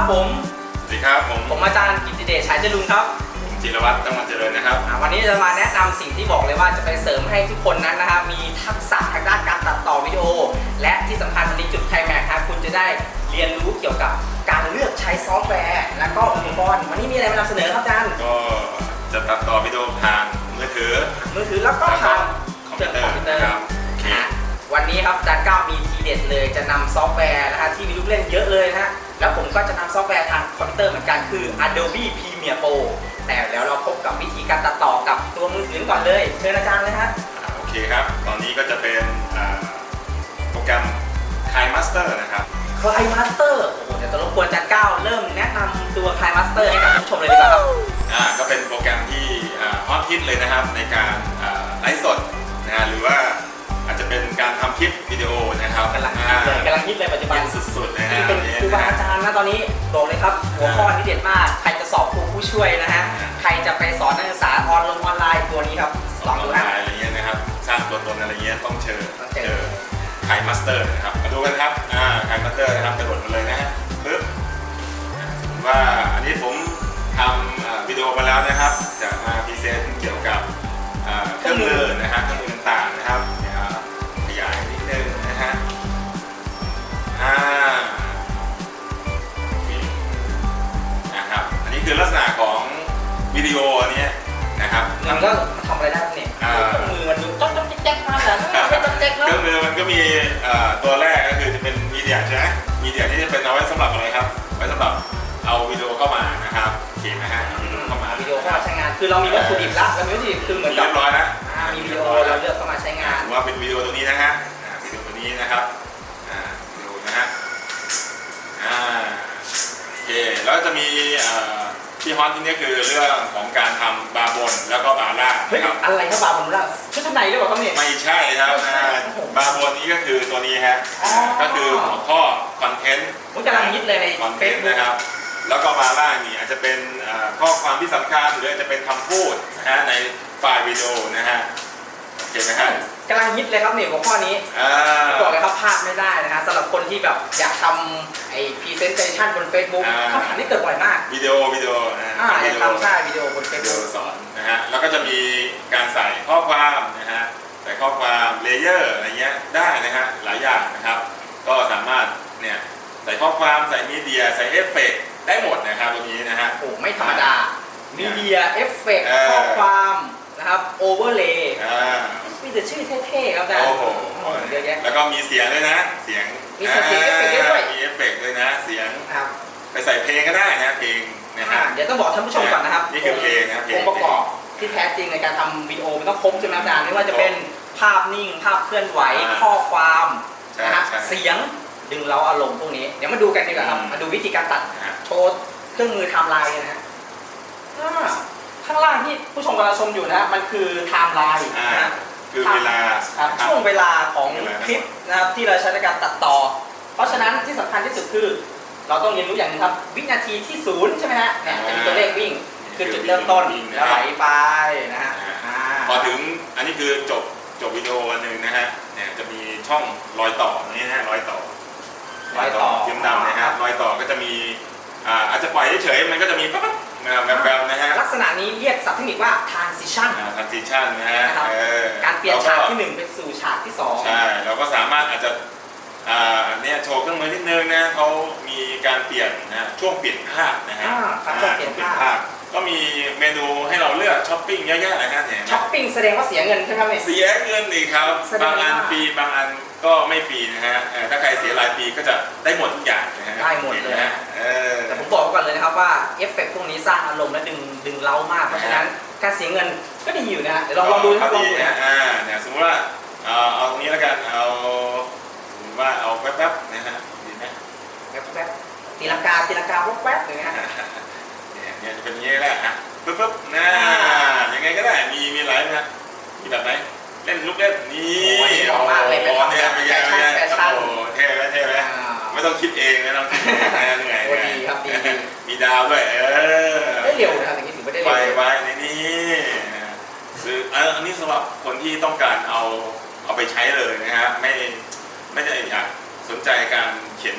ครับผม สวัสดีครับผมผมอาจารย์กิตติเดชชัยจรุงครับ ผมจิรวัตรตั้งมันเจริญนะครับ อ่าวันนี้จะมาแนะนำสิ่งที่บอกเลยว่าจะไปเสริมให้ทุกคนนั้นนะครับมีทักษะทางด้านการตัดต่อวิดีโอ และที่สำคัญวันนี้จุดไคลแม็กซ์ครับคุณจะได้เรียนรู้เกี่ยวกับการเลือกใช้ซอฟต์แวร์ และก็อุปกรณ์วันนี้มีอะไรมานำเสนอครับอาจารย์ก็จะตัดต่อวิดีโอผ่านมือถือมือถือแล้วก็แล้วก็ผ่านคอมพิวเตอร์คอมพิวเตอร์นะครับโอเคนะวันนี้ครับอาจารย์ก้าวมีทีเด็ดเลยจะนำซอฟต์แวร์นะฮะที่มีลูกเล่นเยอะเลยนะฮะ แล้วผมก็จะนำซอฟต์แวร์ทางคอมพิวเตอร์เหมือนกันคือ Adobe Premiere Pro แต่แล้วเราพบกับวิธีการตัดต่อกับตัวมือถือก่อนเลยเชิญอาจารย์เลยฮะอ่าโอเคครับ ตอนนี้ก็จะเป็นอ่าโปรแกรม k i m a s t e r นะครับ คลายมาสเตอร์โอ้โหเดี๋ยวต้องรบกวนอาจารย์ก้าวเริ่มแนะนำตัวคลายมาสเตอร์ให้กับผู้ชมเลยดีกว่าครับ อ่าก็เป็นโปรแกรมที่อ่าฮอตฮิตเลยนะครับในการอ่าไลฟ์สดนะฮะหรือว่า อาจจะเป็นการทำคลิปวิดีโอนะครับกำลังฮิอ่าตเลยกำลังฮิตเลยปัจจุบันฮิตสุดๆนะฮะนี่เป็นครูบาอาจารย์นะตอนนี้บอกเลยครับหัวข้อนี้เด็ดมาก ใครจะสอบครูผู้ช่วยนะฮะใครจะไปสอนนักศึกษาออนลงออนไลน์ตัวนี้ครับสลอองนอดูอนไลฮะน์อะไรเงี้ยนะครับสร้างตัวตนอะไรเงี้ยต้องเชิญต้องเจอเจอไคมาสเตอร์นะครับมาดูกันครับอ่าไคมาสเตอร์นะครับกระโดดมาเลยนะฮะปึ๊บอ่าสมมติว่าอันนี้ผมทำอ่าวิดีโอมาแล้วนะครับ จะมาพรีเซนต์เกี่ยวกับอ่าเครื่องมือนะครับเครื่องมือต่างๆนะครับ อ่าโอเคนะครับ อันนี้คือลักษณะของวิดีโออันเนี้ยนะครับมันก็ทำอะไรได้ครับเนี่ยอ่าเครื่องมือมันดูจ้องจ้องแจ๊กๆมากเลยนะไม่จ้องแจ๊กเคเนาะรื่องมือมันก็มีเอ่อตัวแรกก็คือจะเป็นมีเดียใช่ไหมมีเดียที่จะเป็นเอาไว้สำหรับอะไรครับ ไว้สำหรับเอาวิดีโอเข้ามานะครับโอเคนะฮะเอาวิดีโอเข้ามาวิดีโอเข้ามาใช้งาน คือเรามีวัตถุดิบละเรามีวัตถุดิบคือเหมือนเรีกับยบร้อยแล้วอ่ามีวิดีโอเราเลือกเข้ามาใช้งาน ถือว่าเป็นวิดีโอตัวนี้นะฮะอ่าวิดีโอตัวนี้นะครับอ่าดูนะฮะอ่า โอเคแล้วจะมีเอ่อที่ฮอตที่นี่คือเรื่องของการทำบาร์บนแล้วก็บาร์ล่างเฮ้ยนะครับ อะไรครับบาร์ผมล่ะชุดชั้นในหรือเปล่าครับเนี่ย ไม่ใช่ครับอ่าบาร์บนนี้ก็คือตัวนี้ฮะอ๋อ ก็คือหัวข้อคอนเทนต์มันกำลังฮิตเลยในคอนเทเฟนซต์บุ๊ก นะครับ แล้วก็บาร์ล่างนี่อาจจะเป็นอ่าข้อความที่สำคัญหรืออาจจะเป็นคำพูดนะฮะในไฟล์วิดีโอนะฮะโอเคไหมฮะ กำลังฮิตเลยครับเนี่ยหัวข้อนี้อ่าบอกเลยครับพลาดไม่ได้นะฮะสำหรับคนที่แบบอยากทำไอ้พรีเซนเตชันบน Facebook อ่า คำถามนี้เกิดบ่อยมากวิดีโอวิดีโอนะอ่าอวิยากดีโอทำใช่วิดีโอบน วิดีโอ Facebook สอนนะฮะแล้วก็จะมีการใส่ข้อความนะฮะใส่ข้อความเลเยอร์อะไรเงี้ยได้นะฮะหลายอย่างนะครับ ก็สามารถเนี่ยใส่ข้อความใส่มีเดียใส่เอฟเฟกต์ได้หมดนะครับตัวนี้นะฮะ โอ้โหไม่ธรรมดามีเดียเอฟเฟกต์เออ ข้อความนะครับโอเวอร์เลย์ อ่า มีแต่ชื่อเท่ๆครับอาจารย์ โอ้โหเยอะแยะแล้วก็มีเสียงด้วยนะ เสียงมีเสียงเสียงเอฟเฟกต์ด้วย มีเอฟเฟกต์ด้วยนะ เสียงครับไปใส่เพลงก็ได้นะเพลงนะอ่าฮะ เดี๋ยวต้องบอกท่านผู้ชมก่อนนะครับนี่คือเพลงนะครับเพลง องค์ประกอบที่แท้จริงในการทำวิดีโอมันต้องครบใช่ไหมอาจารย์ไม่ว่าจะเป็นภาพนิ่ง ภาพเคลื่อนไหวอ่าข้อความใช่นะฮะใช่เสียงดึงเราอารมณ์พวกนี้ เดี๋ยวมาดูกันดีกว่าครับอืม มาดูวิธีการตัดนะฮะโชว์เครื่องมือไทม์ไลน์นะฮะอ่าข้างล่างที่ผู้ชมกำลังชมอยู่นะฮะมันคือไทม์ไลน์อ่านะฮะ คือเวลาครับนะครับช่วงเวลาของเวลานะครับคลิปนะครับที่เราใช้ในการตัดต่อ เพราะฉะนั้นที่สำคัญที่สุดคือ เราต้องเรียนรู้อย่างหนึงครับ วินาทีที่ศูนย์ใช่ไหมฮะเนี่ยจะมีตัวเลขวิ่งคือจุดเริ่มต้นวิ่งนะแล้วคไหลรับไปนะฮะอ่าพอถึงอันนี้คือจบจบวิดีโออันหนึ่งนะฮะเนี่ยจะมีช่องรอยต่อนี่นะฮะรอยต่อรอยต่อเทียมดำนะฮะรอยต่อก็จะมีอ่าอาจจะปล่อยเฉยๆมันก็จะมีปั๊บ ๆนะแบบๆนะฮะลักษณะนี้เรียกศัพท์เทคนิคว่า transition อ่า transition นะฮะนะครับเออการเปลี่ยนแวฉากที่หนึ่งไปสู่ฉากที่สองใช่เราก็สามารถอาจจะอ่าเนี่ยโชว์เครื่องมือนิดนึงนะเขามีการเปลี่ยนนะช่วงเปลี่ยนภาพนะฮะอ่าครับช่วงเปลี่ยนภาพ ก็มีเมนูให้เราเลือกช้อปปิ้งเยอะแยะเลยฮะเนี่ยช้อปปิ้งแสดงว่าเสียเงินใช่ไหมครับเนี่ย เสียเงินอีกครับ แสดงบางอันว่าฟรีบางอันก็ไม่ฟรีนะฮะเออถ้าใครเสียรายปีก็จะได้หมดทุกอย่างนะฮะได้หมดเลย นะฮะเออ แต่ผมบอกไว้ก่อนเลยนะครับว่าเอฟเฟกต์พวกนี้สร้างอารมณ์และดึงดึงเรามาก เพราะฉะนั้นการเสียเงินก็ดีอยู่นะฮะเดี๋ยวลองลองดูนะครับลองดูนะนะอ่าเนี่ยสมมติว่าเอาเอาตรงนี้แล้วกันเอาสมมติว่าเอาแป๊บๆนะฮะดีไหมแป๊บแป๊บตีลังกาตีลังกาแป๊บๆเลยนะฮะเนี่ยเนี่ยจะเป็นอย่างนี้แหละอะปึ๊บปึ๊บน่าอ่ายังไงก็ได้มีมีหลายนะมีแบบไหนเล่นลูกเล่นนี่โอ้ยเหมาะมากเลยเป็นโอ้เนี่ยเป็นไงแฟชั่นเป็นไงแฟชั่นโอ้โหเท่ไหมเท่ไหมอ่า ไม่ต้องคิดเองไม่ต้องคิดเองนะเหนื่อยโอ้เหนื่อยดีครับดีดีมีดาวด้วยเออได้เร็วนะครับอย่างนี้ถือว่าได้ไวเร็วไวในนี้คืออันนี้สำหรับคนที่ต้องการเอาเอาไปใช้เลยนะฮะไม่ไม่ได้อยากสนใจการเขียน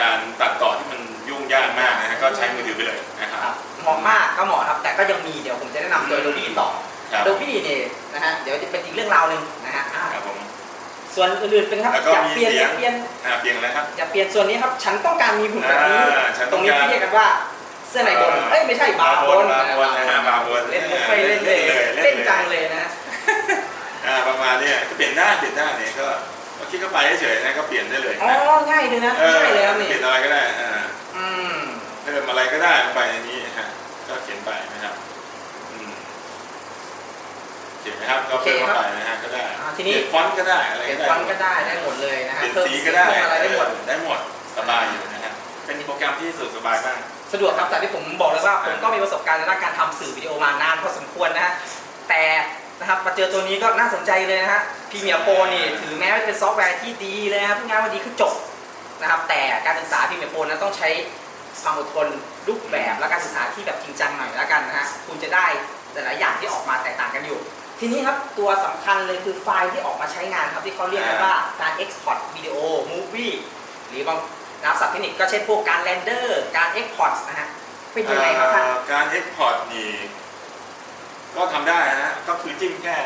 การตัดต่อที่มันยุ่งยากมากนะฮะก็ใช้มือถือไปเลยนะครับครับเหมาะมากก็เหมาะครับแต่ก็ยังมีเดี๋ยวผมจะแนะนำตัว Adobe ต่อครับ Adobe เนี่ยนะฮะเดี๋ยวจะเป็นอีกเรื่องราวหนึ่งนะฮะอ่าครับผม ส่วนอื่นๆเป็นครับแล้วก็อยากมีเปลี่ยนเสีอยยาง กเปลี่ยนอ่าเปลี่ยนอะไรครับ อยากเปลี่ยนส่วนนี้ครับฉันต้องการมีหุ่นแบบนี้อ่าฉันตต้รองงนี้การ ที่เรียกกันว่าเสื้อในบนอ่าเอ้ยไม่ใช่บาร์บนบาร์บนนะฮะบาร์บนเล่นมุกไปเล่นเลยเล่นเลยเล่นจังเลยนะ อ่าประมาณเนี้ก็เปลี่ยนหน้าเปลี่ยนหน้าเนี่ยก็ก็คลิกเข้าไปเฉยๆนะก็เปลี่ยนได้เลยอ๋อนะง่ายเลยนะออง่ายเลยครับนี่เปลี่ยนอะไรก็ได้อ่าอืม เพิ่มอะไรก็ได้ลงไปในนี้ฮะก็เขียนไปนะครับอืม เขียนไหมครับก็เพิ่มเข้าไปนะฮะก็ได้อ่าทีนี้ เปลี่ยนฟอนต์ก็ได้อะไรเปลี่ยก็นได้ฟอนต์ก็ได้ได้หมดเลยนะเปฮะลี่ยนเพิ่มสีสีก็ได้เพิ่มอะไรได้หมดได้หมดสบายอยู่นะฮะเป็นโปรแกรมที่สะดวกสบายมาก สะดวกครับแต่ที่ผมบอกเลยว่าผมก็มีประสบการณ์ในด้านการทำสื่อวิดีโอมานานพอสมควรนะฮะแต่นะครับมาเจอตัวนี้ก็น่าสนใจเลยนะฮะพีเมียโปรนี่ถือแม้ว่าจะเป็นซอฟต์แวร์ที่ดีเลยนะครับพูดง่ายว่าดีคือจบนะครับแต่การศึกษาพีเมียโปรนั้นต้องใช้ความอดทนรูปแบบและการศึกษาที่แบบจริงจังหน่อยแล้วกันนะฮะคุณจะได้แต่ละอย่างที่ออกมาแตกต่างกันอยู่ ทีนี้ครับตัวสำคัญเลยคือไฟล์ที่ออกมาใช้งานครับที่เขาเรียกกันว่าการ export วิดีโอ movie หรือบางนะครับศัพท์เทคนิคก็เช่นพวกการเรนเดอร์การ export นะฮะเป็นยังไงครับท่าน เอ่อการ Export นี่ ก็ทำได้นะฮะก็คือจิ้มแค่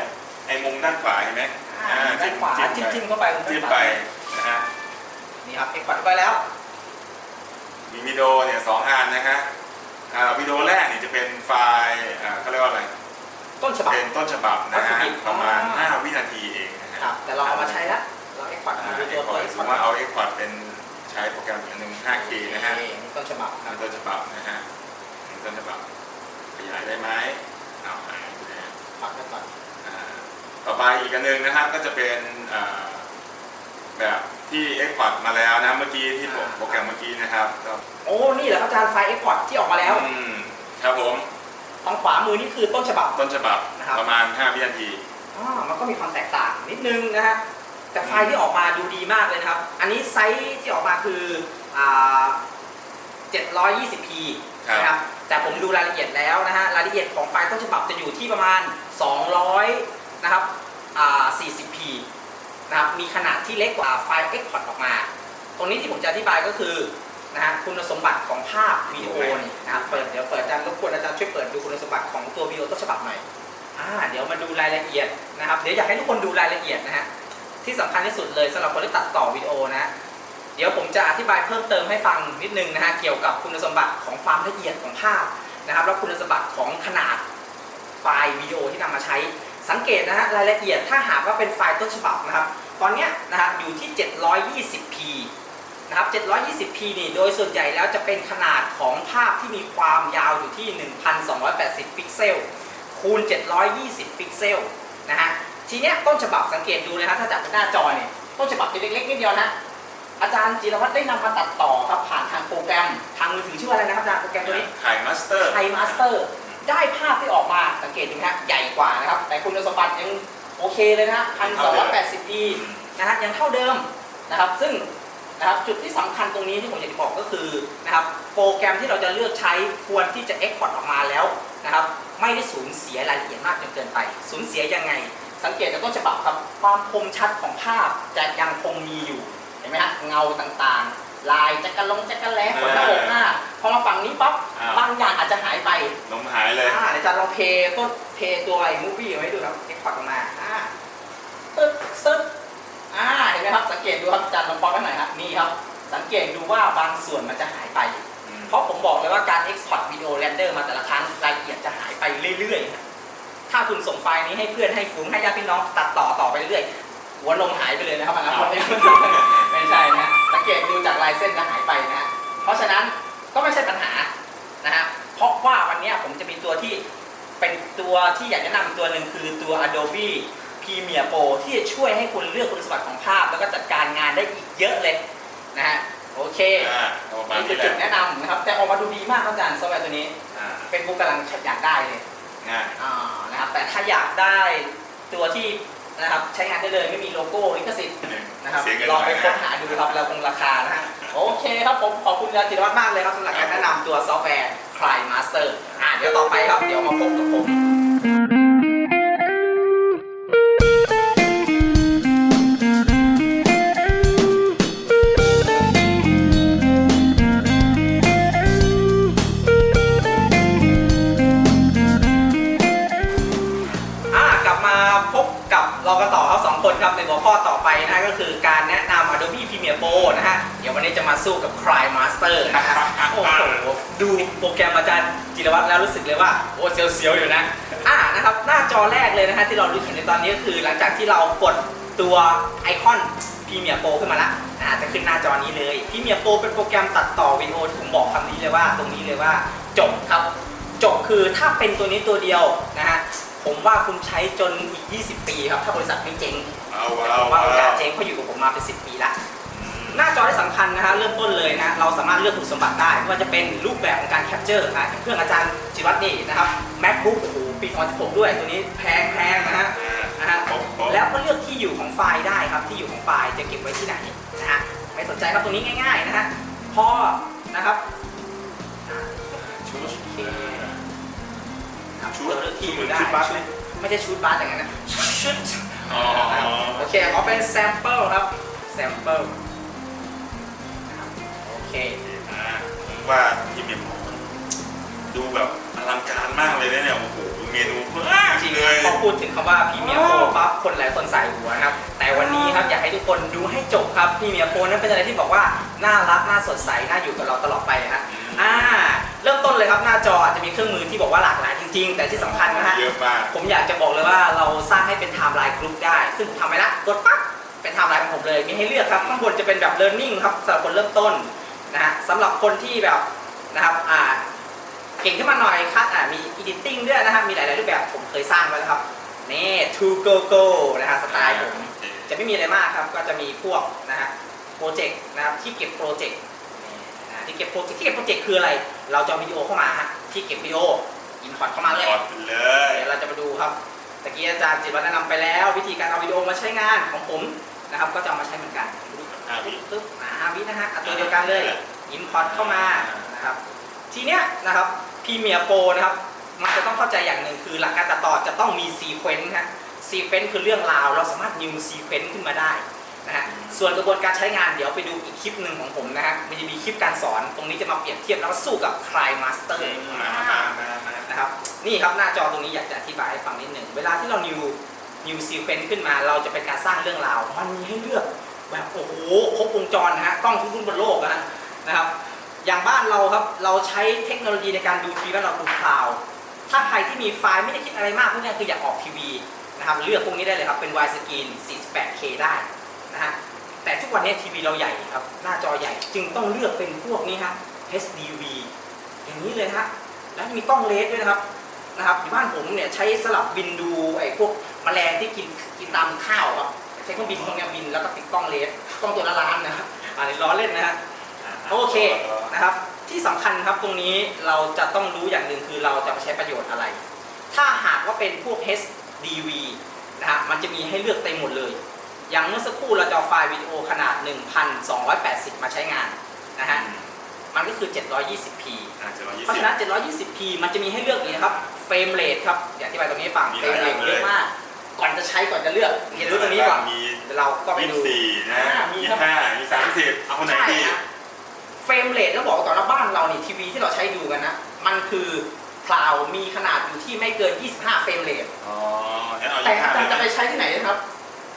ไอ้มุมด้านขวาเห็นไหมอ่าด้านขวาจิ้มจิ้มเข้าไปจิ้มไปนะฮะนี่ครับ export ไปแล้ว มีวิดีโอเนี่ยสองอันนะฮะอ่าวิดีโอแรกนี่จะเป็นไฟล์อ่าเขาเรียกว่าอะไรต้น ฉบับ เป็นต้นฉบับนะวัตถุฮะดิบ ประมาณอ๋อ5วินาทีเองนะฮะครับแต่เราเอามาใช้แล้วเรา export อ่ามาดูเอ็ตัวกพตัอว export ร์ตสมมติว่าเอา Export เป็นใช้โปรแกรมอีกอันหนึ่ง 5K นะฮะนี่ต้นฉบับคอัรับนต้นฉบับนะฮะอันต้นฉบับขยายได้ไหมเอาหายไปนะฮะปักไว้ก่อนอ่าต่อไปอีกอันหนึงนะครับก็จะเป็นอ่าแบบที่ Export มาแล้วนะเมื่อกี้ที่ผมโปรแกรมเมื่อกี้นะครับก็โอ้ นี่แหละครับอาจารย์ไฟล์ export ที่ออกมาแล้ว อืมครับผม ทางขวามือนี่คือต้นฉบับ ต้นฉบับนะครับ ประมาณ 5 วินาที อ่ามันก็มีความแตกต่างนิดนึงนะฮะ แต่ไฟล์ที่ออกมาดูดีมากเลยนะครับ อันนี้ไซส์ที่ออกมาคืออ่า 720p ครับนะครับ แต่ผมดูรายละเอียดแล้วนะฮะ รายละเอียดของไฟล์ต้นฉบับจะอยู่ที่ประมาณ 200 นะครับอ่า 40p นะครับ มีขนาดที่เล็กกว่าไฟล์ export ออกมา ตรงนี้ที่ผมจะอธิบายก็คือ นะฮะคุณสมบัติของภาพวิดีโอนี่นะครับเปิดเดี๋ยวเปิดอาจารย์รบกวนอาจารย์ช่วยเปิดดูคุณสมบัติของตัววิดีโอต้นฉบับหน่อยอ่าเดี๋ยวมาดูรายละเอียดนะครับเดี๋ยวอยากให้ทุกคนดูรายละเอียดนะฮะที่สำคัญที่สุดเลยสำหรับคนที่ตัดต่อวิดีโอนะ เดี๋ยวผมจะอธิบายเพิ่มเติมให้ฟังนิดนึงนะฮะเกี่ยวกับคุณสมบัติของความละเอียดของภาพนะครับแล้วคุณสมบัติของขนาดไฟล์วิดีโอที่นำมาใช้สังเกตนะฮะรายละเอียดถ้าหากว่าเป็นไฟล์ต้นฉบับนะครับ ตอนเนี้ยนะฮะอยู่ที่ 720p นะครับ 720p นี่โดยส่วนใหญ่แล้วจะเป็นขนาดของภาพที่มีความยาวอยู่ที่ 1280 พิกเซล คูณ 720 พิกเซลนะฮะ ทีเนี้ยต้นฉบับสังเกตดูนะฮะถ้าจับเป็นหน้าจอเนี่ย ต้นฉบับจะเล็กๆนิดเดียวนะ อาจารย์จิรวัตรได้นำมาตัดต่อครับผ่านทางโปรแกรม ทางมือถือชื่อว่าอะไรนะครับอาจารย์โปรแกรมตัวนี้ถ่ายมาสเตอร์ไทยมาสเตอร์ ได้ภาพที่ออกมาสังเกตดูนะฮะใหญ่กว่านะครับ แต่คุณสมบัติยังโอเคเลยนะฮะ 1280p นะฮะยังเท่าเดิมนะครับ ซึ่ง นะครับจุดที่สำคัญตรงนี้ที่ผมอยากจะบอกก็คือนะครับโปรแกรมที่เราจะเลือกใช้ควรที่จะ Export ออกมาแล้วนะครับไม่ได้สูญเสียรายละเอียดมากจนเกินไป สูญเสียยังไง สังเกตจากต้นฉบับครับความคมชัดของภาพจะยังคงมีอยู่เห็นไหมฮะเงาต่างๆ ลายจักระลงจักระแล้ขนหน้าอกหน้าพอมาฝั่งนี้ปั๊บอ่าบางอย่างอาจจะหายไปลมหายเลยอ่าเดี๋ยวจะลองเพย์ต้นเพย์ตัวไอ้มูฟวี่ให้ดูครับเอ็กพอร์ตออกมาอ่าตึ๊ดตึ๊ดอ่า เห็นไหมครับ สังเกตดูครับอาจารย์ลองพอดไว้หน่อยครับนี่ครับ สังเกตดูว่าบางส่วนมันจะหายไป เพราะผมบอกเลยว่าการ Export วิดีโอเรนเดอร์มาแต่ละครั้งรายละเอียดจะหายไปเรื่อยๆครับถ้าคุณส่งไฟล์นี้ให้เพื่อนให้ฝูงให้ญาติพี่น้องตัดต่อต่อไปเรื่อยๆหัวนมหายไปเลยนะครับอนาคตเนี่ยไม่ใช่นะฮะสังเกตดูจากลายเส้นจะหายไปนะฮะเพราะฉะนั้นก็ไม่ใช่ปัญหานะฮะเพราะว่าวันเนี้ยผมจะมีตัวที่เป็นตัวที่อยากจะนำอีกตัวหนึ่งคือตัว Adobe Premiere Pro ที่จะช่วยให้คุณเลือกคุณสมบัติของภาพ แล้วก็จัดการงานได้อีกเยอะเลยนะฮะโอเคอ่าประมาณนี่คืนี้อแหจุละดแนะนำนะครับ แต่ออกมาดูดีมากครับอาจารย์ซอฟต์แวร์ตัวนี้อ่าเป็นบุ๊กกำลังอยากได้เลยง่าย อ่านะครับแต่ถ้าอยากได้ตัวที่นะครับใช้งานได้เลยไม่มีโลโก้ลิขสิทธิ์นะครับเสียเงินลองไปหน่ค้ยนนะหาดูครับแล้วคงราคานะฮะโอเคครับผมขอบคุณอาจารย์จิรวัตรมากเลยครับสำหรับการแนะนำตัวซอฟต์แวร์ Cry Master อ่าเดี๋ยวต่อไปครับเดี๋ยวมาพบกับผม ต่อครับในหัวข้อต่อไปนะฮะก็คือการแนะนำ Adobe Premiere Pro นะฮะ เดี๋ยววันนี้จะมาสู้กับ Cry Master นะฮะโอ้โหดูโปรแกรมอาจารย์จิรวัตรแล้วรู้สึกเลยว่า โอ้เสียวๆอยู่นะ อ่านะครับหน้าจอแรกเลยนะฮะที่เรารู้เห็นในตอนนี้ก็คือ หลังจากที่เรากดตัวไอคอน Premiere Pro ขึ้นมาละอ่าจะขึ้นหน้าจอนี้เลย Premiere Pro เป็นโปรแกรมตัดต่อวิดีโอที่ผมบอกคำนี้เลยว่า ตรงนี้เลยว่าจบครับ จบคือถ้าเป็นตัวนี้ตัวเดียวนะฮะผมว่าคุณใช้จนอีก 20 ปีครับ ถ้าบริษัทไม่เจ๊ง เอาแต่เอาผมว่าโอกาสเอาเจ๊งเขาอยู่กับผมมาเป็น10ปีละ หน้าจอที่สำคัญนะฮะเริ่มต้นเลยนะเราสามารถเลือกคุณสมบัติได้ไม่ว่าจะเป็นรูปแบบของการแคปเจอร์อะอย่างเครื่องอาจารย์จิวัตรนี่นะครับ MacBook โอ้โหปี2016ด้วยตัวนี้แพงแพงนะฮะอ่านะฮะผมผม แล้วก็เลือกที่อยู่ของไฟล์ได้ครับที่อยู่ของไฟล์จะเก็บไว้ที่ไหนนะฮะไม่สนใจครับตรงนี้ง่ายๆนะฮะพอนะครับชุดโอเคครับชุดเราเลือกที่อยู่ได้ชุดบัสไหมไม่ใช่ชุดบัสอย่างนั้นนะชุด อ๋อโอเคขอเป็นแซมเปิลครับ แซมเปิลโอเคอ่าผมว่าที่เมียผมดูแบบอลังการมากเลยนะเนี่ยโอ้โหดูเมนูมากจริงเลยพอพูดถึงคำว่าพรีเมียร์โปรปั๊บคนหลายคนใส่หัวนะครับ แต่วันนี้ครับอยากให้ทุกคนดูให้จบครับพรีเมียร์โปรนั้นเป็นอะไรที่บอกว่า น่ารัก น่าสดใส น่าอยู่กับเราตลอดไปนะฮะอ่าเริ่มต้ นเลยครับหน้าจออาจจะมีเครื่องมือที่บอกว่าหลากหลายจริง ๆ แต่ที่สำคัญนะฮะเยอะมาก ผมอยากจะบอกเลยว่าเราสร้างให้เป็นไทม์ไลน์กรุ๊ปได้ ซึ่งผมทำไปละกดปั๊บเป็นไทม์ไลน์ของผมเลยมีให้เลือกครับข้างบนจะเป็นแบบ learning ครับสำหรับคนเริ่มต้นนะฮะสำหรับคนที่แบบนะครับอ่าเก่งขึ้นมาหน่อยครับอ่ามี editing ด้วยนะฮะมีหลายๆรูปแบบผมเคยสร้างไว้แล้วครับนี่ to go go นะฮะสไตล์ผมจะไม่มีอะไรมากครับก็จะมีพวกนะฮะโปรเจกต์นะครับที่เก็บโปรเจกต์นะ ที่เก็บโปรเจกต์ที่เก็บโปรเจกต์คืออะไร เราจะเอาวิดีโอเข้ามาฮะที่เก็บวิดีโออินพอร์ตเข้ามาเลยถอดไปเลยเดี๋ยวเราจะมาดูครับตะกี้อาจารย์จิตวัฒน์แนะนำไปแล้ว วิธีการเอาวิดีโอมาใช้งานของผมนะครับก็จะเอามาใช้เหมือนกันอ่าวิปึ๊บอ่าห้าวินะฮะเอาตัวเดียวกันเลยอินพอร์ตเข้ามานะครับทีเนี้ยนะครับพรีเมียร์โปรนะครับมันจะต้องเข้าใจอย่างหนึ่งคือหลักการตัดต่อจะต้องมีซีเควนต์ฮะซีเควนต์คือเรื่องราว เราสามารถนิวซีเควนต์ขึ้นมาได้ นะฮะส่วนกระบวนการใช้งานเดี๋ยวไปดูอีกคลิปหนึ่งของผมนะฮะมันจะมีคลิปการสอนตรงนี้จะมาเปรียบเทียบแล้วก็สู้กับคลายมาสเตอร์มามามามานะครับนี่ครับหน้าจอตรงนี้อยากจะอธิบายให้ฟังนิดหนึ่งเวลาที่เรา new new sequence ขึ้นมาเราจะเป็นการสร้างเรื่องราว มันมีให้เลือกแบบโอ้โหครบวงจรนะฮะกล้องทุกรุ่นบนโลกนะฮะนะครับอย่างบ้านเราครับเราใช้เทคโนโลยีในการดูทีวีแล้วเราดูคลาวด์ถ้าใครที่มีไฟล์ไม่ได้คิดอะไรมากพวกเนี้ยคืออยากออกทีวีนะครับเลือกพวกนี้ได้เลยครับเป็น wide screen 48K ได้ นะฮะแต่ทุกวันนี้ทีวีเราใหญ่ครับ หน้าจอใหญ่จึงต้องเลือกเป็นพวกนี้ฮะ HDV อย่างนี้เลยฮะแล้วมีกล้องเลสด้วยนะครับนะครับอยู่บ้านผมเนี่ยใช้สลับบินดูไอ้พวกแมลงที่กินกินตามข้าวครับใช้เครื่องบินพวกเนี้ยบินแล้วก็ติดกล้องเลสกล้องตัวละล้านนะครับอันนี้ล้อเล่นนะฮะโอเคนะครับ ที่สำคัญครับตรงนี้เราจะต้องรู้อย่างหนึ่งคือเราจะไปใช้ประโยชน์อะไร ถ้าหากว่าเป็นพวก HDV นะฮะมันจะมีให้เลือกเต็มหมดเลย อย่างเมื่อสักครู่เราจะเอาไฟล์วิดีโอขนาด 1,280 มาใช้งานนะฮะ มันก็คือ 720p อ่าจะร้อยยี่เพราะสิบฉะนั้น 720p มันจะมีให้เลือกอย่างนี้นะครับเฟรมเรทครับอย่างที่ไปตรงนี้ฟังมีเฟรหลายมเรทอย่างเลยเยอะมาก ก่อนจะใช้ก่อนจะเลือกเรียนรู้ตรงนี้ก่อนมีเดี๋ยวเราก็ไปยี่ดูสี่นะอ่ามียี่ครับห้ามีสามสิบเอาคนไหนใช่ดีฮะเฟรมเรทต้องบอกก่อนว่าบ้านเรานี่ทีวีที่เราใช้ดูกันนะ มันคือคลาวมีขนาดอยู่ที่ไม่เกิน 25 เฟรมเรทอ๋องั้นเอาแต่ยี่ห้าอาจารย์จะไปใช้ที่ไหนนะครับ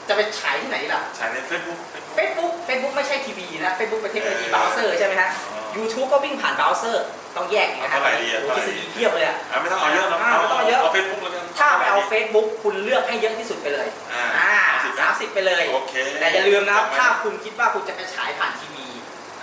จะไปฉายที่ไหนล่ะใช้ในเฟซบุ๊ก Facebook Facebook ไม่ใช่ทีวีนะ Facebook เป็นเทคโนโลยีเบราว์เซอร์ใช่ไหมฮะ อ๋อ YouTube ก็วิ่งผ่านเบราว์เซอร์ต้องแยกอีกนะฮะเอาเท่าไหร่ดีอะ โอ้โหทฤษฎีเพียบเลยอะ อะไม่ต้องเอาเยอะหรอกอ่าไม่ต้องเอาเยอะ เอาเฟซบุ๊กแล้วกันถ้าไปเอา Facebook คุณเลือกให้เยอะที่สุดไปเลย อ่าอ่าสิบสามสิบไปเลย โอเคแต่อย่าลืมนะครับจำไว้ถ้าคุณคิดว่าคุณจะไปฉายผ่านทีวี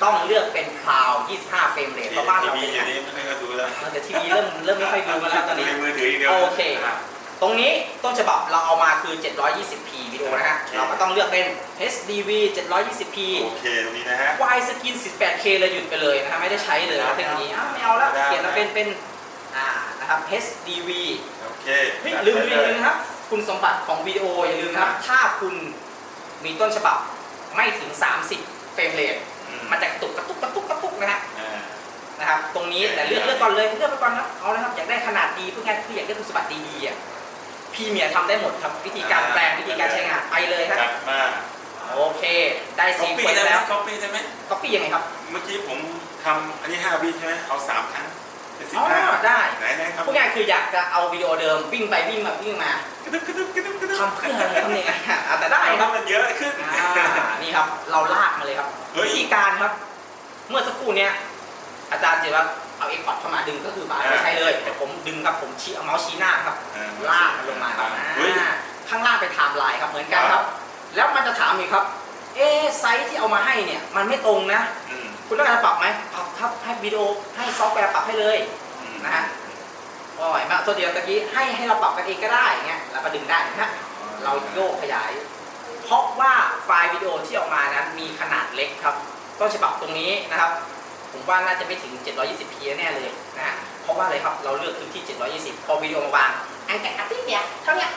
ต้องเลือกเป็นคลาว25 เฟรมเรทเพราะบ้านทีเราวีเป็นอันนี้ไม่ค่อยดูแล้วเออแต่ทีวีเริ่มเริ่มไม่ค่อยดูกันแล้วตอนดูนี้ ในมือถืออีกเดียวโอเคอะ ตรงนี้ต้นฉบับเราเอามาคือ 720p วิดีโอนะฮะ โอเค เราก็ต้องเลือกเป็น HDV 720p โอเคตรงนี้นะฮะ วายสกิน 18K เลยหยุดไปเลยนะครับไม่ได้ใช้เลยนะเทคโนโลยีอ้าวไม่เอาแล้วไม่ได้ เปลี่ยนมาเป็นเป็นอ่านะครับ HDV โอเคเฮ้ยจัดลืมไปลืมลืมนะครับ คุณสมบัติของวิดีโออย่าลืมนะครับ ถ้าคุณมีต้นฉบับไม่ถึง 30 เฟรมเรทอืมมันจะกระตุกกระตุกกระตุกกระตุกนะฮะอ่า นะครับตรงนี้โอเคแต่เลือกเลือกก่อนเลยเลือกไปก่อนนะเอานะครับอยากได้ขนาดดีเพื่อไงคืออยากได้คุณสมบัติดีๆอะ พรีเมียร์ทำได้หมดครับวิธีการแปลงวิธีการใช้งานไปเลยครับ จัดมาโอเค ได้ก๊อซีปเคปี้วนได้ต์ไหมแล้วก๊อปปี้ได้ไหมก๊อปปี้ยังไงครับ เมื่อกี้ผมทำอันนี้5วิใช่ไหมเอาสามครั้งเป็นสิบอ๋อห้าได้ ไหนไหนครับพูดง่ายๆคืออยากจะเอาวิดีโอเดิมวิ่งไปวิ่งมาวิ่งมากระดึ๊บกระดึ๊บกระดึ๊บกระดึ๊บทำเพื่ออะไรครับเนี่ยอะแต่ได้ครับมันเยอะขึ้น อ่านี่ครับ เราลากมาเลยครับเฮ้ย วิธีการครับ เมื่อสักครู่เนี้ยอาจารย์จิรวัตร เอาเอ็กพอร์ตเข้ามาดึงก็คือบาร์ไม่ใช่เลย แต่ผมดึงครับผมชี้เอาเมาส์ชี้หน้าครับอ่ลากมันลงมาครับเฮ้ยอ่าข้างล่างไปนไทม์ไลน์ครับเหมือนกันครับ แล้วมันจะถามอีกครับ เอ๊ะไซส์ที่เอามาให้เนี่ย มันไม่ตรงนะอืมคุณต้องการจะปรับไหมปรับครับให้วิดีโอให้ซอฟต์แวร์ปรับให้เลยอืมนะฮะโอ้ยมาตัวเดียวตะกี้ให้ให้เราปรับกันเองก็ได้อย่างเงี้ยแล้วก็ดึงได้นะฮะเราโยกขยาย เพราะว่าไฟล์วิดีโอที่ออกมานั้นมีขนาดเล็กครับ ต้องฉบับตรงนี้นะครับ ผมว่าน่าจะไม่ถึง 720p แน่เลยนะฮะเพราะว่าอะไรครับเราเลือกพื้นที่ 720 พอวิดีโอมาวางอันแกะอันนี้เนี่ยเท่าเนี้ย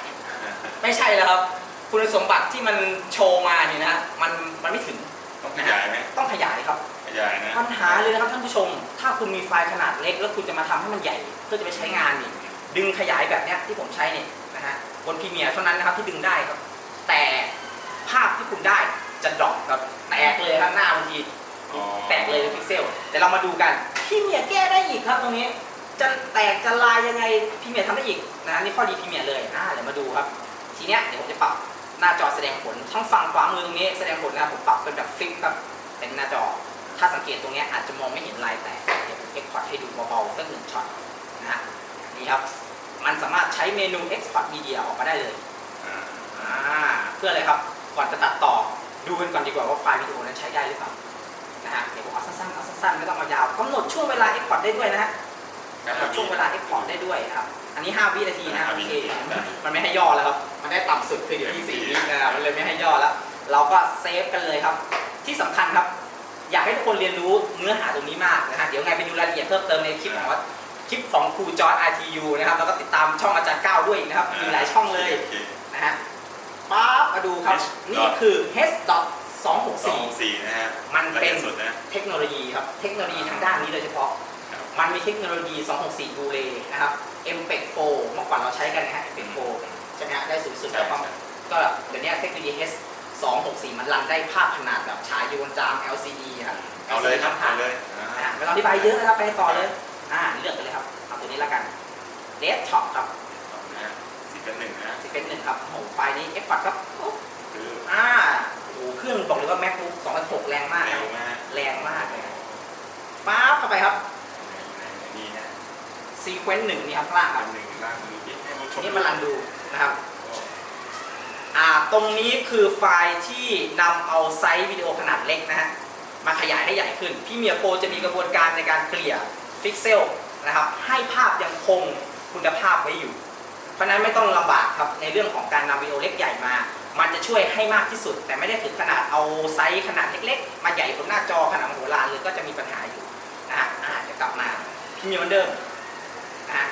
ไม่ใช่แล้วครับ คุณสมบัติที่มันโชว์มาเนี่ยนะมันมันไม่ถึงต้องขยายไหมต้องขยายครับขยายนะปัญหาเลยนะครับท่านผู้ชม ถ้าคุณมีไฟล์ขนาดเล็ก แล้วคุณจะมาทำให้มันใหญ่เพื่อจะไปใช้งานนี่ดึงขยายแบบเนี้ยที่ผมใช้เนี่ยนะฮะบนพรีเมียร์เท่านั้นนะครับที่ดึงได้ครับ แต่ภาพที่คุณได้จะดรอปครับแตกเลยครับหน้าบางทีอ๋อ แตกเลยในพิกเซล แต่เรามาดูกันพรีเมียร์แก้ได้อีกครับตรงนี้ จะแตกจะลายยังไงพรีเมียร์ทำได้อีกนะฮะนี่ข้อดีพรีเมียร์เลยอ่าเดี๋ยวมาดูครับ ทีเนี้ยเดี๋ยวผมจะปรับหน้าจอแสดงผลช่องฝั่งขวามือตรงนี้แสดงผลนะครับผมปรับเป็นแบบฟิกครับเป็นหน้าจอ ถ้าสังเกตตรงเนี้ยอาจจะมองไม่เห็นลายแตกเดี๋ยวผมเอ็กพอร์ตให้ดูเบาๆสักหนึ่งช็อตนะฮะนี่ครับมันสามารถใช้เมนู Export Media ออกมาได้เลยอ่าอ่าเพื่ออะไรครับ ก่อนจะตัดต่อดูกันก่อนดีกว่าว่าไฟล์วิดีโอนั้นใช้ได้หรือเปล่า นะฮะเดี๋ยวผมเอาสั้นๆเอาสั้นๆไม่ต้องเอายาวกำหนดช่วงเวลา Export ได้ด้วยนะฮะกำหนดช่วงเวลา Export ได้ด้วยนะครับ อันนี้ 5 วินาทีนะโอเคมันไม่ให้ย่อแล้วครับ มันได้ต่ำสุดคืออยู่ที่4วินะครับมันเลยไม่ให้ย่อแล้ว เราก็เซฟกันเลยครับ ที่สำคัญครับ อยากให้ทุกคนเรียนรู้เนื้อหาตรงนี้มากนะฮะ เดี๋ยวไงไปดูรายละเอียดเพิ่มเติมในคลิปของคลิปของครูจอร์ด ITU นะครับ แล้วก็ติดตามช่องอาจารย์ก้าวด้วยนะครับ มีหลายช่องเลยโคนะฮะป๊าบมาดูครับ H. นี่คือ h สอง264สี่นะฮะมันเป็นละอียดสุดนะเทคโนโลยีครับ เทคโนโลยีทางด้านนี้โดยเฉพาะครับมันมีเทคโนโลยี 264 b l u r a y นะครับ MPEG 4เมื่อก่อนเราใช้กันนะฮะ MPEG 4ใช่ไหมฮะได้สูงสุดใช่แล้วก็ใช่ก็เดี๋ยวนี้เทคโนโลยี H 264 มันรันได้ภาพขนาดแบบฉายอยู่บนจาม LCD ครับ เอาเลยครับผ่าเอานเลยอ่าอ่าไม่ต้องอธิบายเยอะนะครับไปต่อเลยอ่าเลือกไปเลยครับเอาตัวนี้แล้วกัน Desktop ครับเอานะฮะสิบเป็นหนึ่งนะสิเป็นหนึ่งครับโอ้โหไฟล์นี้ Export ครับปุ๊บคืออ่าโอ้โหเค รื่องบอกเลยว่า MacBook 2006 แรงมากเร็นะวมากแรงมากเลยนะป๊าบเข้าไปครับนี่นะซีเควนต์หนึ่งนี่ครับข้างล่างครับ หนึ่งล่างมือเก็บให้ผู้ชมนี่มาลันดูนะครับ อ่า ตรงนี้คือไฟล์ที่นำเอาไซส์วิดีโอขนาดเล็กนะฮะ มาขยายให้ใหญ่ขึ้น พี่เมียโปรจะมีกระบวนการในการเกลี่ยฟิกเซลนะครับ ให้ภาพยังคงคุณภาพไว้อยู่ เพราะฉะนั้นไม่ต้องลำบากครับในเรื่องของการนำวิดีโอเล็กใหญ่มา มันจะช่วยให้มากที่สุด แต่ไม่ได้ถึงขนาดเอาไซส์ขนาดเล็กๆ มาใหญ่บนหน้าจอขนาดมโหฬารเลยก็จะมีปัญหาอยู่นะฮะอ่าเดี๋ยวกลับมาพี่เมียเหมือนเดิมนะฮะ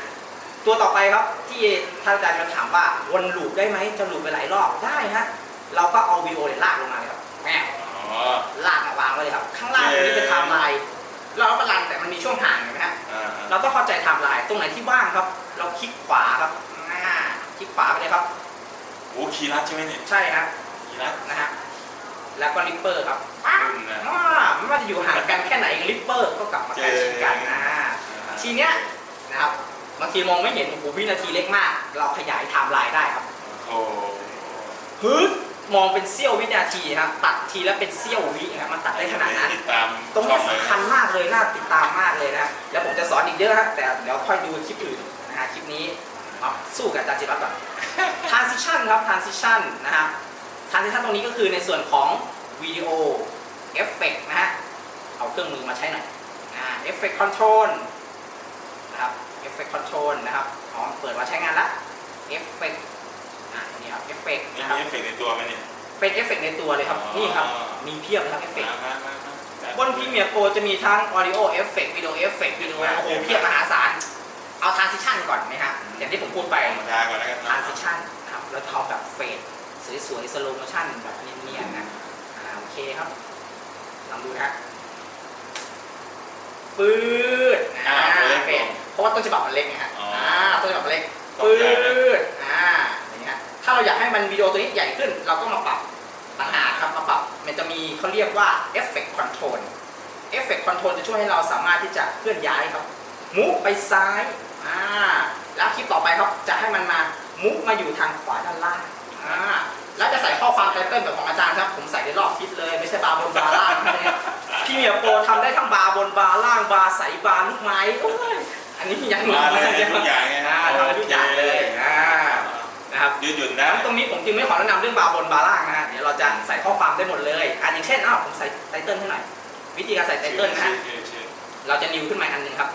ตัวต่อไปครับที่ท่านอาจารย์มาถามว่าวนลูปได้ไหมจะลูปไปหลายรอบได้ฮะเราก็เอาวิดีโอเนี่ยลากลงมาเลยครับแม่อ๋อลากมาวางไว้เลยครับ ข้างล่างตรงนี้เป็นไทม์ไลน์เราก็รันแต่มันมีช่วงห่างเห็นไหมฮะอ่าเราต้องเข้าใจไทม์ไลน์ตรงไหนที่ว่างครับ เราคลิกขวาครับอ่าคลิกขวาไปเลยครับ โอ้คีย์ลัดใช่ไหมเนี่ยใช่ครับคีย์ลัดนะฮะแล้วก็ลิปเปอร์ครับปั๊บรุ่นนะอ่าไม่ว่าจะอยู่ห่างกันแค่ไหนลิปเปอร์ก็กลับมาใกล้ชิดกันนะทีเนี้ยนะครับบางทีมองไม่เห็นโอ้โหวินาทีเล็กมาก เราขยายไทม์ไลน์ได้ครับโอ้ฮึบมองเป็นเสี้ยววินาทีครับตัดทีละเป็นเสี้ยววิครับมันตัดได้ขนาดนั้นติดตามตรงเนี้ยช่อสำคัญมากเลยน่าติดตามมากเลยนะแล้วผมจะสอนอีกเยอะฮะแต่เดี๋ยวค่อยดูคลิปอื่นนะฮะคลิปนี้เอาสู้กับอาจารย์จิรัตน์ก่อน transition ครับ transition นะครับ transition ตรงนี้ก็คือในส่วนของวิดีโอเอฟเฟกนะฮะ เอาเครื่องมือมาใช้หน่อยอ่าเอฟเฟกคอนโทรลนะครับเอฟเฟกคอนโทรลนะครับอ๋อเปิดมาใช้งานละเอฟเฟกอ่านี่ครับเอฟเฟกมีนะครับเอฟเฟกต์ในตัวไหมเนี่ยเป็นเอฟเฟกในตัวเลยครับอ๋อนี่ครับ มีเพียบเลยครับเอฟเฟกมามามามาบนพรีเมียร์โปรจะมีทั้ง Audio Effect Video Effect วิดีโอโอ้โหเพียบมหาศาล เอา Transition ก่อนไหมฮะอย่างที่ผมพูดไปธรรมดาก่อนแล้วกัน Transition นะครับแล้วทำแบบเฟดสวยๆ slow motion แบบเนียนๆนะอ่าโอเคครับลองดูนะฮะปื๊ดอ่าตัวเล็กเฟดเพราะว่าต้นฉบับมันเล็กไงฮะอ๋ออ่อ่าต้นฉบับมันเล็กตกปื๊ใจนะดอ่าอย่างเงี้ยถ้าเราอยากให้มันวิดีโอตัวนี้ใหญ่ขึ้น เราก็มาปรับต่างหากครับมาปรับมันจะมีเขาเรียกว่า Effect Control Effect Control จะช่วยให้เราสามารถที่จะเคลื่อนย้ายครับมุกไปซ้าย อ่าแล้วคลิปต่อไปครับจะให้มันมามุกมาอยู่ทางขวาด้านล่างอ่ข้อความไตเติ้ลแบบของอาจารย์ครับ ผมใส่ได้รอบทิศเลยไม่ใช่บาร์บนบาร์ล่างนะเนี่ยพี่เหมียวโปรทำได้ทั้งบาร์บนบาร์ล่างบาร์ใสบาร์ลูกไม้โอ้ยอันนี้ยังมาเลยนะทุกอย่างไงอ่าทำได้ทุกอย่างเลยอ่านะครับ ยืดหยุ่นได้ตรงนี้ผมจึงไม่ขอแนะนำเรื่องบาร์บนบาร์ล่างนะฮะเดี๋ยวเราจะใส่ข้อความได้หมดเลยอันอย่างเช่นอ้าวผมใส่ไตเติ้ลให้หน่อยวิธีการใส่ไตเติ้ลนะฮะชื่อชื่อเราจะนิวขึ้นมาอันหนึ่งครับ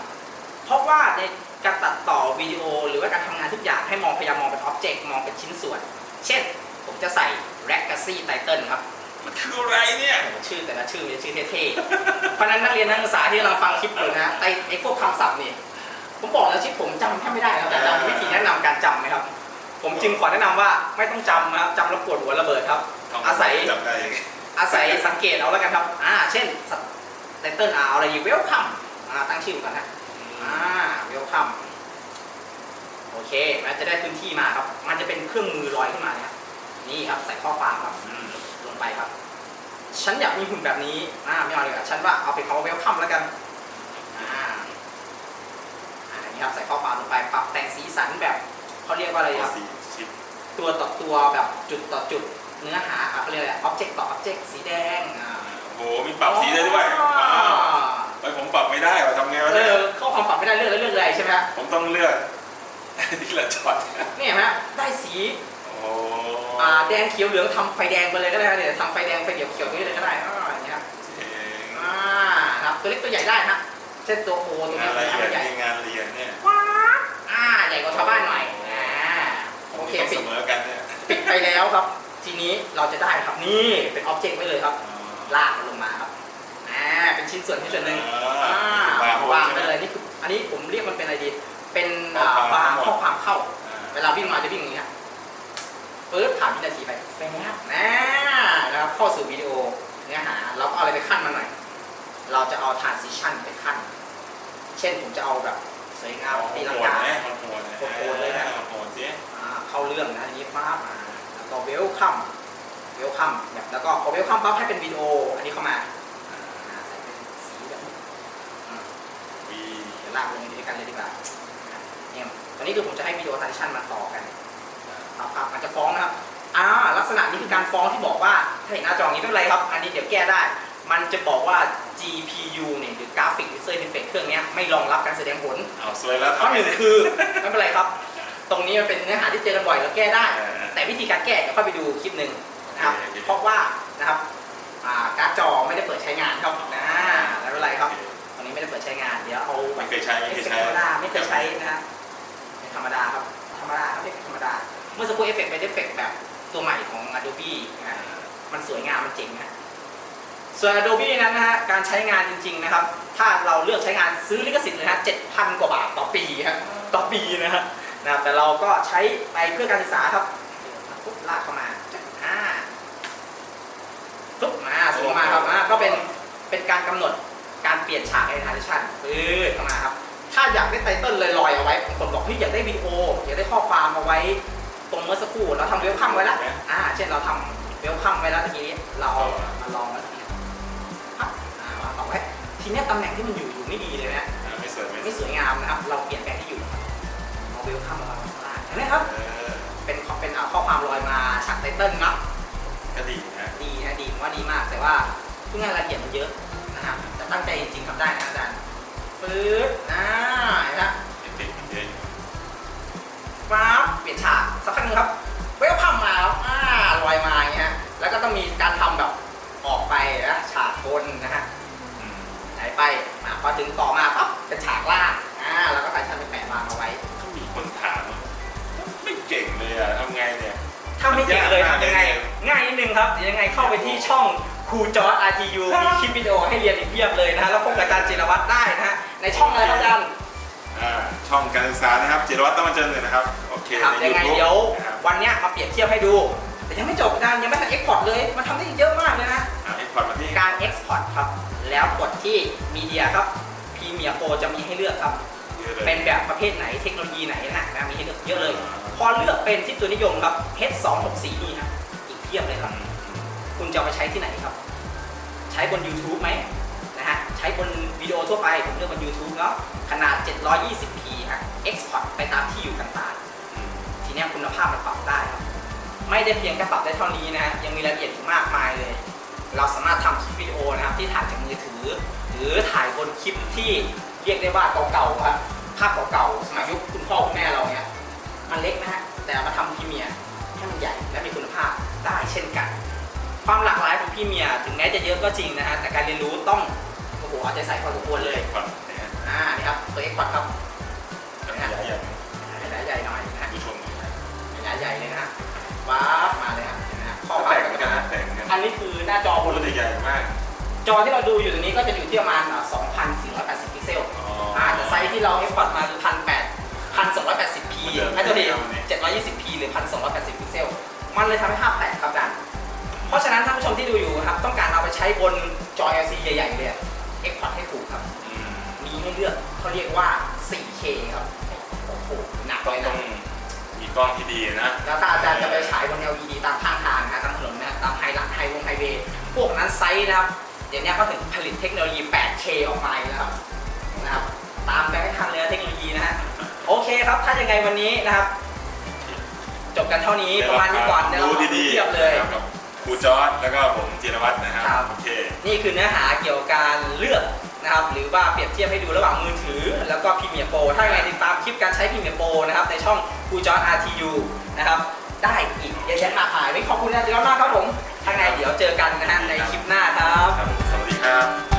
เพราะว่าใน การตัดต่อวิดีโอ หรือว่าการทำงานทุกอย่างให้มองพยายามมองเป็นอ็อบเจกต์มองเป็นชิ้นส่วน เช่น ผมจะใส่ r a g a c y Title ครับมันคืออะไรเนี่ยโอ้โหชื่อแต่ละชื่อมีชื่อเท่ๆเพราะฉะนั้นนักเรียนนักศึกษาที่กำลังฟังคลิปอยู่นะไอไอพวกคำศัพท์นี่ผมบอกแล้วชิปผมจำแทบไม่ได้ครับแต่จำวิธีแนะนำการจำไหมครับ ผมจึงขอแนะนำว่าไม่ต้องจำนะครับจำแล้วปวดหัวระเบิดครับ อาศัยจำได้ยังไงอาศัยสังเกตเอาแล้วกันครับ อ่า เช่นไตเติ้ลเอาอะไรอยู่เวลคัมอ่าตั้งชื่อก่อนนะอ่า เวลคัมโอเคมันจะได้พื้นที่มาครับ มันจะเป็นเครื่องมือลอยขึ้นมาเนี่ยนี่ครับใส่ข้อความครับอืมลงไปครับ ฉันอยากมีหุ่นแบบนี้อ่าไม่เอาเลยอะฉันว่าเอาไปเขาเวลคัมแล้วกันอ่าอ่านี่ครับใส่ข้อความลงไปปรับแต่งสีสันแบบเขาเรียกว่าอะไรครับสีชิปตัวต่อตัวแบบจุดต่อจุดเนื้อหาอะเขาเรียกอะไร object ต่อ object สีแดงอ่าโอ้โหมีปรับสีได้ด้วย อ๋อว้าวเฮ้ยผมปรับไม่ได้ว่าทำไงวะเอเนี่ยอข้อความปรับไม่ได้เลือกแล้วเลือกเลยใช่ไหมฮะผมต้องเลือกทีละช็อตนี่เห็นไหมฮะได้สีโอ้อ่าแดงเขียวเหลืองทำไฟแดงไปเลยก็ได้นะเดี๋ยวทำไฟแดงไฟเขียวเขียวตรงนี้เลยก็ได้อ่าอย่างเงี้ยครับเจ๋งอ่านะครับตัวเล็กตัวใหญ่ได้นะเช่นตัวโอตัวงาเนี้นยละตัวเอียดใหญ่นี่งานละเอียดเนี่ยว้าบอ่าใหญ่กว่าชาวบ้านหน่อยอ่าโอเคต้องปิเสด มอกันเนี่ยปิดไปแล้วครับ ทีนี้เราจะได้ครับนี่เป็นอ็อบเจกต์ไว้เลยครับลากมันลงมาครับอ่า เป็นชิ้นส่วนที่ส่วนหนึ่งอ่าวางวางไปเลยนี่คืออันนี้ผมเรียกมันเป็นอะไรดี เป็นอ่าบาร์ข้อความเข้า เวลาวิ่งมาจะวิ่งอย่างเงี้ยปึ๊บผ่านวินาทีไปแฟบนะนะครับเข้าสู่วิดีโอเนื้อหา เราก็เอาอะไรไปขั้นมันหน่อย เราจะเอา transition ไปขั้น เช่นผมจะเอาแบบสวยงามตีลังกาโหดนะโหดเลยนะโหดสิอ่าเข้าเรื่องนะอันนี้ฟ้ามาแล้วก็เวลคัมเวลคัมแบบแล้วก็พอเวลคัมปั๊บให้เป็นวิดีโออันนี้เข้ามาอ่าใส่เป็นสีแบบนี้ วี เดี๋ยว ลากลงด้วยกันเลยดีกว่าเนี่ยตอนนี้คือผมจะให้วิดีโอ transition มาต่อกันครับครับอาจจะฟ้องนะครับอ่าลักษณะนี้คือการฟ้องที่บอกว่าถ้าเห็นหน้าจออย่างนี้ไม่เป็นไรครับ อันนี้เดี๋ยวแก้ได้ มันจะบอกว่า GPU เนี่ยหรือ Graphic User Interface เครื่องเนี้ยไม่รองรับการแสดงผลเอาสวยแล้วข้อหนึ่งคือไม่เป็นไรครับ ตรงนี้มันเป็นเนื้อหาที่เจอกันบ่อยเราแก้ได้เออแต่วิธีการแก้เดี๋ยวค่อยไปดูคลิปหนึ่งนะครับโอเคเพราะว่านะครับอ่าการ์ดจอไม่ได้เปิดใช้งานครับนะไม่เป็นไรครับตอนนี้ ไม่ได้เปิดใช้งานเดี๋ยวเอาไม่เคยใช้ไม่เอฟเคยเฟกใช้ต์ธรรมดาไม่เคยใช้นะฮะเป็นธรรมดาครับธรรมดาครับเอฟเฟกต์ธรรมดา เมื่อสักครู่เอฟเฟกต์เป็นเอฟเฟกต์แบบตัวใหม่ของ Adobe นะฮะมันสวยงามมันเจ๋งนะส่วน Adobe นั้นนะฮะการใช้งานจริง ๆนะครับ ถ้าเราเลือกใช้งานซื้อลิขสิทธิ์เลยฮะ7,000กว่าบาทต่อปีครับต่อปีนะฮะนะครับแต่เราก็ใช้ไปเพื่อการศึกษาครับปุ๊บลากเข้ามาอ่าปุ๊บมาส่งเข้ามาครับอ่าก็เป็นเป็นการกำหนด การเปลี่ยนฉากใน transition ปื๊ดเข้ามาครับ ถ้าอยากได้ไตเติ้ลลอยๆเอาไว้บางคนบอกเฮ้ยอยากได้วิดีโออยากได้ข้อความเอาไว้ ตรงเมื่อสักครู่เราทำเวลคัมไว้แล้วอ่า เช่นเราทำเวลคัมไว้แล้วทีนี้เราเอามาลองแล้วทีนี้ครับอ่าวางต่อไว้ทีเนี้ยตำแหน่งที่มันอยู่อยู่ไม่ดีเลยนะอ่าไม่สวยไม่ไม่สวยงามนะครับ เราเปลี่ยนแปลงที่อยู่เอาเวลคัมมาวางข้างล่างเห็นไหมครับเออเป็นเป็นเอาข้อความลอยมาฉากไตเติ้ลเนาะก็ดีนะดีนะดีผมว่าดีมากแต่ว่าทุกงานรายละเอียดมันเยอะนะครับแต่ตั้งใจจริงๆทำได้นะอาจารย์ปื๊ดอ่าเห็นไหมเอฟเฟกต์มันเยอะอยู่ฟ้าบเปลี่ยนฉากสักพักหนึงครับเวลคัมมาแล้วอ่าลอยมาอย่างเงี้ยฮะแล้วก็ต้องมีการทำแบบออกไปนะฉากบนนะฮะ อืมไหนไปมาพอถึงต่อมาปั๊บเป็นฉากล่างอ่าแล้วก็ใส่ชั้นไปแปะวางเอาไว้ถ้ามีคนถามว่าไม่เก่งเลยอะทำไงเนี่ย ถ้าไม่เก่งเลยยากมากทำยังไงเลยง่ายนิดนึงครับเดี๋ยวยังไงเข้าไปที่ช่อง ครูจอร์ด RTU มีคลิปวิดีโอให้เรียนอีกเพียบเลยนะฮะแล้วพบกับอาจารย์จิรวัตรได้นะฮะในช่องอะไรครับอาจารย์อ่าช่องการศึกษานะครับจิรวัตรต้องมาเจอเลยนะครับโอเคครับในยังไง YouTube เดี๋ยวนะครับวันเนี้ยมาเปรียบเทียบให้ดู แต่ยังไม่จบอาจารย์ยังไม่ทันเอ็กพอร์ตเลย มันทำได้อีกเยอะมากเลยนะ อ่าให้พอร์ตมาที่การ Export ครับ แล้วกดที่มีเดียครับ Premiere Pro จะมีให้เลือกครับ เยอะเลย เป็นแบบประเภทไหน เทคโนโลยีไหนนะนะมีให้เลือกเยอะเลย พอเลือกเป็นที่ตัวนิยมครับ H264 นี่ครับอีกเพียบเลยครับ คุณจะเอาไปใช้ที่ไหนครับ ใช้บน YouTube ไหมนะฮะใช้บนวิดีโอทั่วไป ผมเลือกบน YouTube เนาะขนาด 720p ฮะ Export ไปตามที่อยู่ต่างๆ ทีเนี้ยคุณภาพมันปรับได้ครับไม่ได้เพียงแค่ปรับได้เท่านี้นะยังมีรายละเอียดอีกมากมายเลย เราสามารถทำคลิปวิดีโอนะครับที่ถ่ายจากมือถือ หรือถ่ายบนคลิปที่เรียกได้ว่าเก่าๆครับภาพเก่าๆสมัยยุคคุณพ่อคุณแม่เราเนี่ยมันเล็กนะฮะแต่เอามาทำพรีเมียร์ให้มันใหญ่และมีคุณภาพได้เช่นกัน ความหลากหลายของพรีเมียร์ถึงแม้จะเยอะก็จริงนะฮะแต่การเรียนรู้ต้องโอ้โหเอาใจใส่พอสมควรเลยก่อนนะฮะอ่านี่ครับตัวเอ็กซ์พอร์ตครับขยายใหญ่ขยายใหญ่หน่อยนะฮะผู้ชมนะขยายใหญ่เลยนะฮะว้าบมาเลยครับเห็นไหมฮะข้อก็ควาแตมกเหมือนกันนะแตกเหมือนกันอันนี้คือหน้าจอบโอ้นโหใหญ่มาก จอที่เราดูอยู่ตรงนี้ก็จะอยู่ที่ประมาณอ่า2,480 พิกเซลอ๋ออ่าแต่ไซส์ที่เราเอ็กพอร์ตมาคือ1,800 1,280p ให้ตัวที 720p หรือ 1,280 พิกเซล มันเลยทำให้ภาพแตกครับอาจารย์ เพราะฉะนั้นท่านผู้ชมที่ดูอยู่ครับ ต้องการเอาไปใช้บนจอ LCD ใหญ่ๆเลยเอ็กพอร์ตให้ถูกครับอืมมีให้เลือกเขาเรียกว่า 4K ครับโอ้โหหนักต้เลองยต้อนะงมีกล้องที่ดีนะแล้วถ้าอาจารย์จะไปฉายบน LED ตามข้างทางนะตามถนนนะตามไฮลักไฮวงไฮเวย์พวกนั้นไซส์นะครับ เดี๋ยวนี้เขาถึงผลิตเทคโนโลยี 8K ออกมาอีกแล้วครับนะครับตามไปให้ทันเลยนะเทคโนโลยีนะฮะโอเคครับ ถ้ายังไงวันนี้นะครับ จบกันเท่านี้ประมาณนี้ก่อนเดี๋ยวเราดูมาดีเทียบเลยๆนะครับกับ ครูจอร์ดแล้วก็ผมจิรวัตรนะครับครับ โอเค นี่คือเนื้อหาเกี่ยวกับการเลือกนะครับหรือว่าเปรียบเทียบให้ดูระหว่างมือถือ แล้วก็พรีเมียร์โปรถ้ายังไงติดตามคลิปการใช้พรีเมียร์โปรนะครับในช่องคูจอร์ RTU นะครับได้อีกเยอะแยะมากมายไม่ขอบคุณนะเดี๋ยวมากครับผมถ้าไงเดี๋ยวเจอกันนะฮะในคลิปหน้าครับ ครับสวัสดีครับ